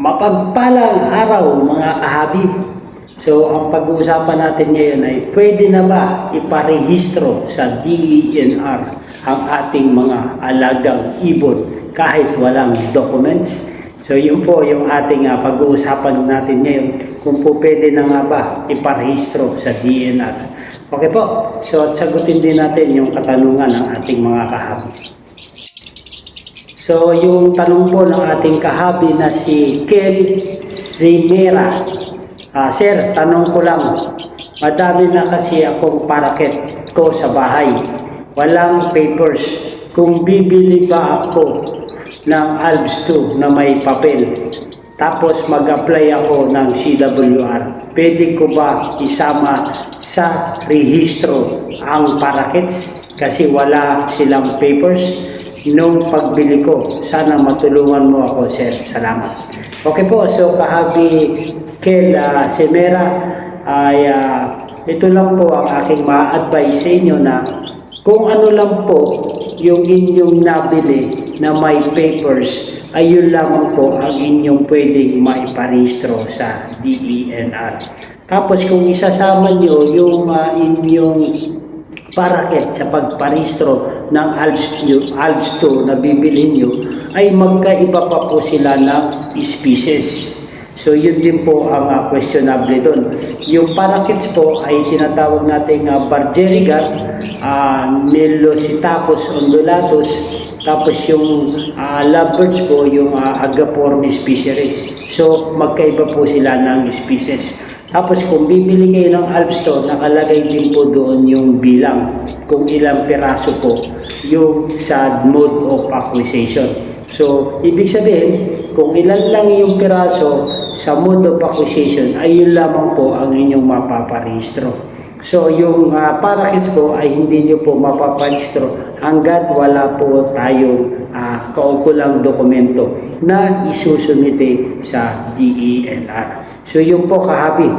Mapagpalang araw mga kahabi. So ang pag-uusapan natin ngayon ay pwede na ba iparehistro sa DENR ang ating mga alagang ibon kahit walang documents? So yun po yung ating ah, pag-uusapan natin ngayon kung po pwede na nga ba iparehistro sa DENR. Okay po, so sagutin din natin yung katanungan ng ating mga kahabi. So, yung tanong po ng ating kahabi na si Ken Zimera. Ah, sir, tanong ko lang. Madami na kasi akong paraket ko sa bahay. Walang papers. Kung bibili ba ako ng ALBS 2 na may papel, tapos mag-apply ako ng CWR, pwede ko ba isama sa rehistro ang parakets? Kasi wala silang papers nung pagbili ko. Sana matulungan mo ako, sir. Salamat. Okay po, so kahabi Kel uh, Semera, ay ah, ito lang po ang aking ma-advise sa inyo na kung ano lang po yung inyong nabili na may papers, ayun lamang po ang inyong pwedeng maiparehistro sa DENR. Tapos kung isasama nyo yung ah, inyong parakit sa pagparehistro ng ALBS, nyo- ALBS 2 na bibili nyo ay magkaiba pa po sila ng species. So yun din po ang ah, questionable doon. Yung parakits po ay tinatawag nating uh, Bargeriga, uh, Melositacus undulatus, tapos yung ah, lovebirds po, yung uh, Agapornis fisheries. So magkaiba po sila ng species. Tapos kung bibili kayo ng Alps to, nakalagay din po doon yung bilang kung ilang piraso po yung sa mode of acquisition. So, ibig sabihin, kung ilan lang yung piraso sa mode of acquisition, ay yun lamang po ang inyong mapaparehistro. So, yung uh, parakits po ay hindi nyo po mapaparehistro hanggat wala po tayong uh, kaukulang dokumento na isusumite sa DENR. So yung po kahabi,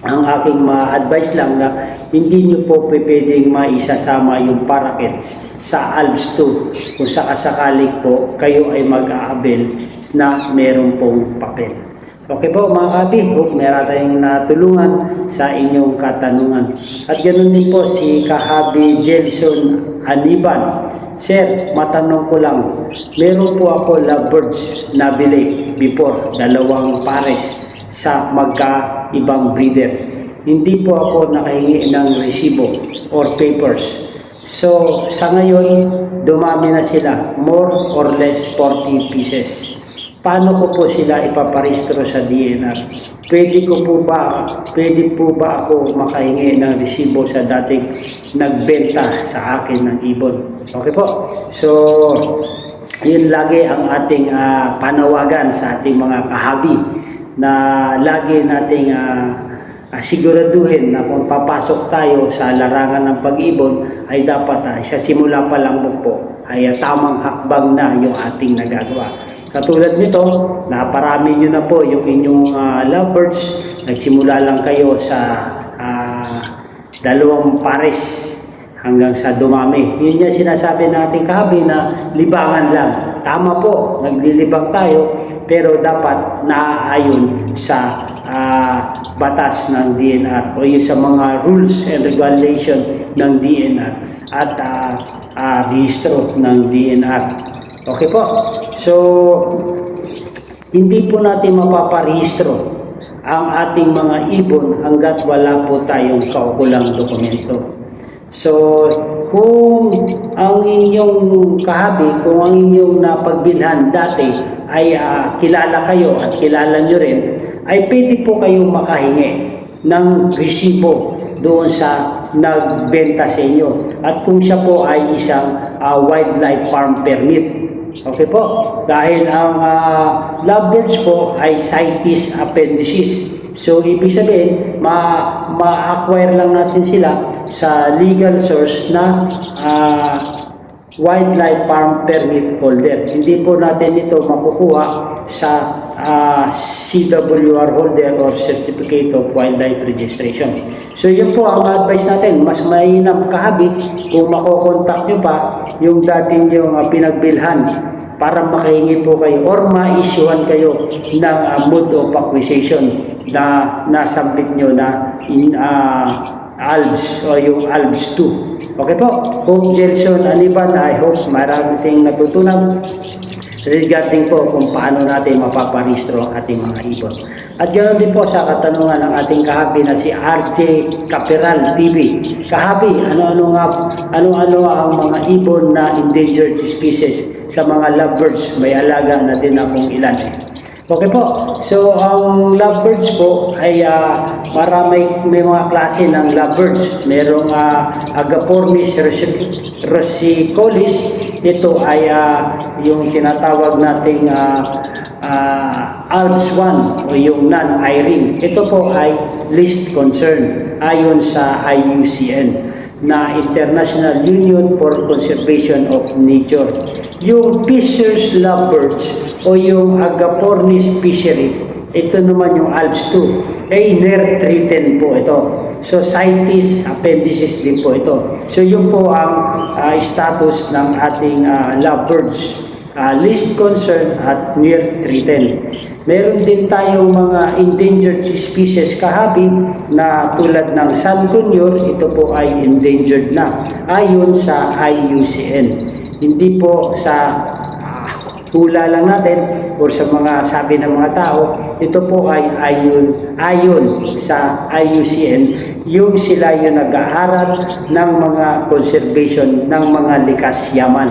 ang aking ma-advise lang na hindi nyo po pwedeng maisasama yung parakets sa ALBS 2 kung sakasakali po kayo ay mag-aabel na meron pong papel. Okay po mga kahabi, hope meron tayong natulungan sa inyong katanungan. At ganoon din po si kahabi Jelson Aniban. Sir, matanong ko lang, meron po ako lovebirds na bili before, dalawang pares sa magkaibang breeder. Hindi po ako nakahingi ng resibo or papers. So, sa ngayon, dumami na sila, more or less 40 pieces. Paano ko po sila ipaparehistro sa DNR? Pwede ko po ba, pwede po ba ako makahingi ng resibo sa dating nagbenta sa akin ng ibon? Okay po. So, yun lagi ang ating ah, panawagan sa ating mga kahabi na lagi nating ah, ah, siguraduhin na kung papasok tayo sa larangan ng pag-ibon ay dapat ah, sa simula pa lang mo po ay ah, tamang hakbang na yung ating nagagawa. Katulad nito, naparami nyo na po yung inyong ah, lovebirds. Nagsimula lang kayo sa ah, dalawang pares hanggang sa dumami. Yun yung sinasabi natin kahabi na libangan lang. Tama po, naglilibang tayo, pero dapat naaayon sa ah, batas ng DNR o yung sa mga rules and regulation ng DNR at ah, ah, rehistro ng DNR. Okay po. So, hindi po natin mapaparehistro ang ating mga ibon hanggat wala po tayong kaukulang dokumento. So, kung ang inyong kahabi, kung ang inyong napagbilhan dati ay ah, kilala kayo at kilala nyo rin, ay pwede po kayong makahingi ng resibo doon sa nagbenta sa inyo. At kung siya po ay isang ah, wildlife farm permit. Okay po? Dahil ang ah, lovebirds po ay CITES appendices. So, ibig sabihin, ma- ma-acquire lang natin sila sa legal source na ah, wildlife farm permit holder. Hindi po natin ito makukuha sa ah, CWR holder or Certificate of Wildlife Registration. So yun po ang advice natin. Mas mainam kahabi kung makokontakt nyo pa yung dating yung ah, pinagbilhan para makahingi po kayo or ma-issuean kayo ng ah, mode of acquisition na nasabit nyo na in, ah, ALBS o yung ALBS 2. Okay po, Hope Jelson Aniban, I hope marami tayong natutunan regarding po kung paano natin mapaparehistro ang ating mga ibon. At ganoon din po sa katanungan ng ating kahabi na si RJ Caperal TV. Kahabi, ano-ano nga ano-ano ang mga ibon na endangered species sa mga lovebirds? May alaga na din akong ilan. Okay po. So, ang lovebirds po ay uh, marami may mga klase ng lovebirds. Merong uh, Agapornis rosic- rosicolis. Ito ay ah, yung tinatawag nating uh, ALPS 1 o yung non-IRIN. Ito po ay least concern ayon sa IUCN na International Union for Conservation of Nature. Yung Fisher's Lovebirds o yung Agapornis fishery, ito naman yung ALPS 2, ay NER310 po ito. So CITES appendices din po ito. So yun po ang ah, status ng ating ah, lovebirds. Ah, least concern at near threatened. Meron din tayong mga endangered species kahabi na tulad ng San Conyor, ito po ay endangered na ayon sa IUCN. Hindi po sa ah, hula lang natin o sa mga sabi ng mga tao, ito po ay ayon, ayon sa IUCN, yung sila yung nag-aaral ng mga conservation ng mga likas yaman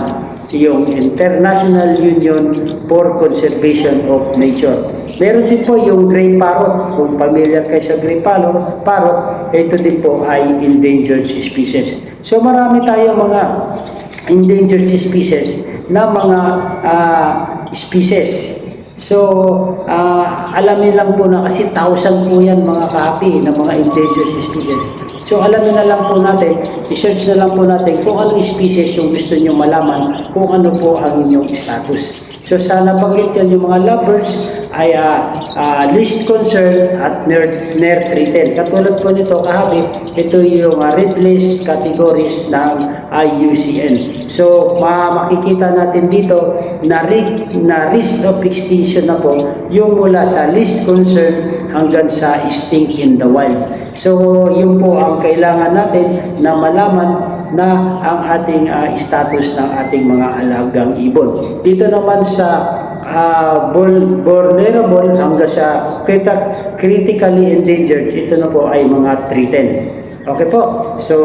yung International Union for Conservation of Nature. Meron din po yung gray parrot. Kung familiar kayo sa gray parrot, parrot ito din po ay endangered species. So marami tayong mga endangered species na mga ah, species. So, ah, alamin lang po na kasi thousand po yan mga kahapi ng mga endangered species. So, alamin na lang po natin, i-search na lang po natin kung anong species yung gusto nyo malaman, kung ano po ang inyong status. So, sana yan yung mga lovers ay ah, ah, least concern at near, treated. Katulad po nito kahabi, ito yung ah, red list categories ng IUCN. So, ma makikita natin dito na, ri- na risk of extinction na po yung mula sa least concern hanggang sa extinct in the wild. So, yun po ang kailangan natin na malaman na ang ating ah, status ng ating mga alagang ibon. Dito naman sa ah, vul- vulnerable hanggang sa criti- critically endangered, ito na po ay mga 310. Okay po. So,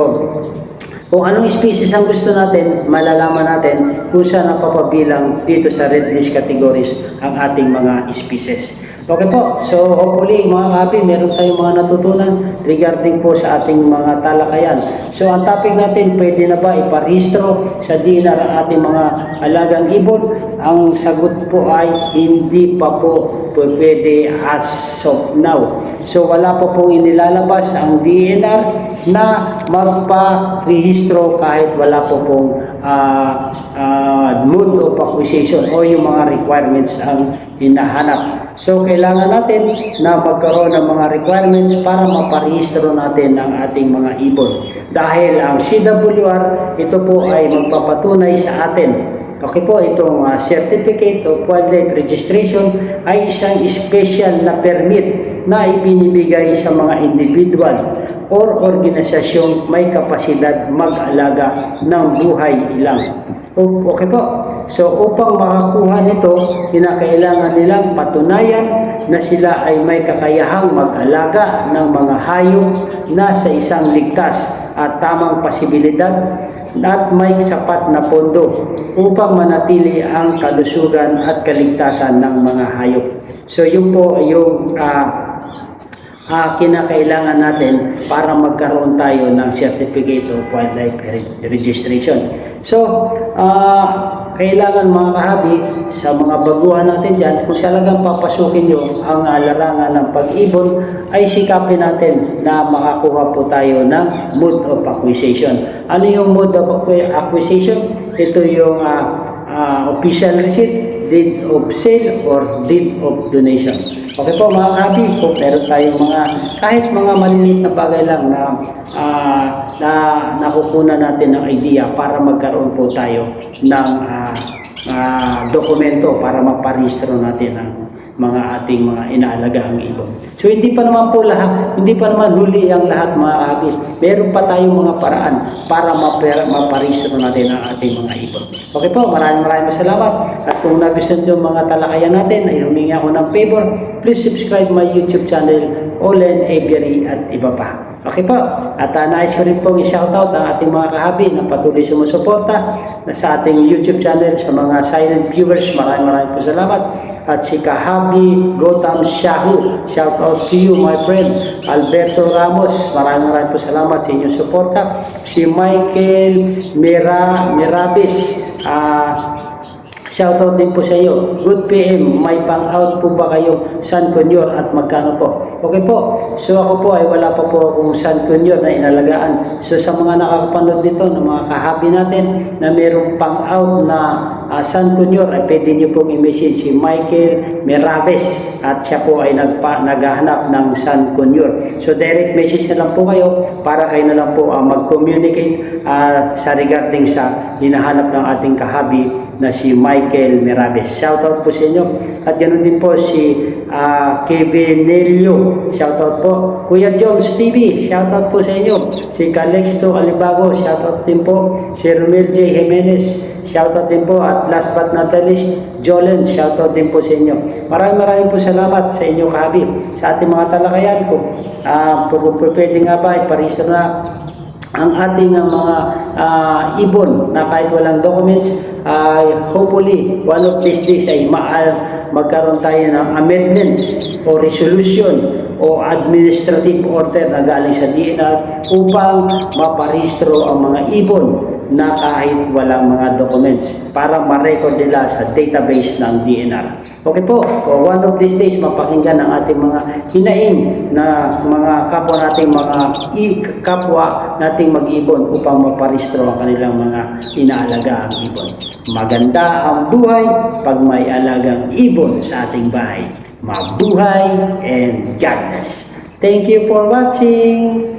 kung anong species ang gusto natin, malalaman natin kung saan napapabilang dito sa red list categories ang ating mga species. Okay po, so hopefully mga kapi, meron tayong mga natutunan regarding po sa ating mga talakayan. So ang topic natin, pwede na ba iparehistro sa DNR ang ating mga alagang ibon? Ang sagot po ay hindi pa po pwede as of now. So wala po pong inilalabas ang DNR na magpa-rehistro kahit wala po pong ah, ah, mode of acquisition o yung mga requirements ang hinahanap. So kailangan natin na magkaroon ng mga requirements para maparehistro natin ang ating mga ibon. Dahil ang CWR, ito po ay magpapatunay sa atin Okay po, itong ah, Certificate of Wildlife Registration ay isang special na permit na ibinibigay sa mga individual or organisasyong may kapasidad mag-alaga ng buhay ilang. Okay po. So upang makakuha nito, kinakailangan nilang patunayan na sila ay may kakayahang mag-alaga ng mga hayop na sa isang ligtas at tamang posibilidad at may sapat na pondo upang manatili ang kalusugan at kaligtasan ng mga hayop. So yun po yung ah, ah, kinakailangan natin para magkaroon tayo ng Certificate of Wildlife Re- Registration. So, ah, kailangan mga kahabi sa mga baguhan natin dyan, kung talagang papasukin nyo ang ah, larangan ng pag-ibon, ay sikapin natin na makakuha po tayo ng mode of acquisition. Ano yung mode of acqui- acquisition? Ito yung ah, ah, official receipt, deed of sale, or deed of donation. Okay po mga kabi, kung meron tayong mga kahit mga maliliit na bagay lang na ah, na nakukunan natin ng idea para magkaroon po tayo ng ah, ah, dokumento para maparehistro natin ang mga ating mga inaalagaang ibon. So hindi pa naman po lahat, hindi pa naman huli ang lahat mga kabis. Meron pa tayong mga paraan para mapera, maparehistro natin ang ating mga ibon. Okay po, maraming maraming salamat. At kung nagustuhan yung mga talakayan natin, ay humingi ako ng favor, please subscribe my YouTube channel, Olen Aviary at iba pa. Okay po. At uh, nais ko rin pong i-shoutout ang ating mga kahabi na patuloy sumusuporta na sa ating YouTube channel sa mga silent viewers. Maraming maraming po salamat. At si Kahabi Gotham Shahu. Shout out to you my friend. Alberto Ramos. Maraming maraming po salamat sa inyong suporta. Si Michael Mira Mirabis. Ah... Shoutout din po sa iyo. Good PM, may pang-out po ba kayong San Conyor at magkano po? Okay po. So ako po ay wala pa po akong San Conyor na inalagaan. So sa mga nakakapanood dito ng mga kahabi natin na mayroong pang-out na ah, San Conyor ay pwede niyo pong i-message si Michael Meraves at siya po ay nagpa, naghahanap ng San Conyor. So direct message na lang po kayo para kayo na lang po ah, mag-communicate ah, sa regarding sa hinahanap ng ating kahabi na si Michael Meraves. Shoutout po sa inyo. At ganoon din po si ah, Kevin Nelio. Shoutout po. Kuya Jones TV. Shoutout po sa inyo. Si Calixto Alibago. Shoutout din po. Si Romel J. Jimenez. Shoutout din po. At last but not the least, Jolen. Shoutout din po sa inyo. Maraming maraming po salamat sa inyo kahabib. Sa ating mga talakayan ko. Ah, uh, pwede nga ba iparehistro na ang ating uh, mga ah, ibon na kahit walang documents ay hopefully one of these days ay ma- magkaroon tayo ng amendments o resolution o administrative order na galing sa DNR upang maparehistro ang mga ibon na kahit walang mga documents para ma-record nila sa database ng DNR. Okay po, one of these days mapakinggan ang ating mga hinaing na mga kapwa nating mga kapwa nating mag-ibon upang maparehistro ang kanilang mga inaalaga ang ibon. Maganda ang buhay pag may alagang ibon sa ating bahay. Mabuhay and God bless. Thank you for watching.